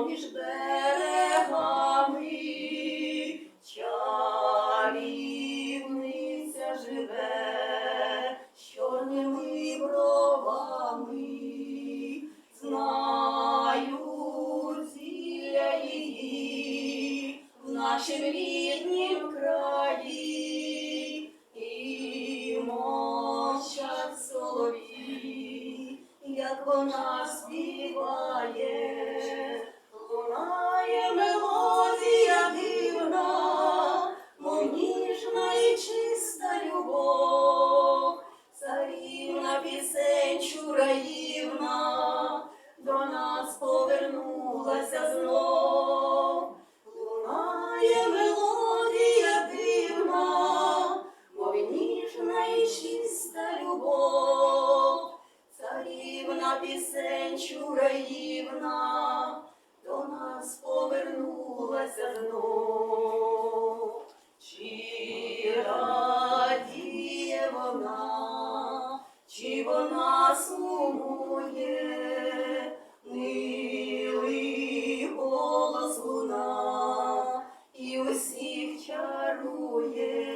поміж берегами, чарівниця живе з чорними бровами, знаю зілля її в нашім ріднім краї. І як вона співає, повернулася знов. Лунає мелодія дивна, мов ніжна і чиста любов, царівна пісень чураївна, до нас повернулася знов. Чи радіє вона, чи вона сумує, милий голос луна і усіх чарує.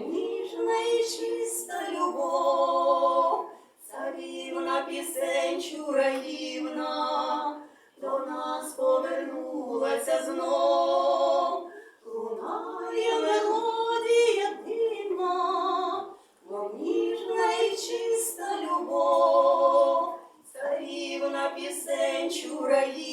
Ой, ніжна і чиста любов, царівна пісень чураївна, до нас повернулася знов, лунає мелодія дивна, Ой, ніжна і чиста любов, царівна пісень чураївна.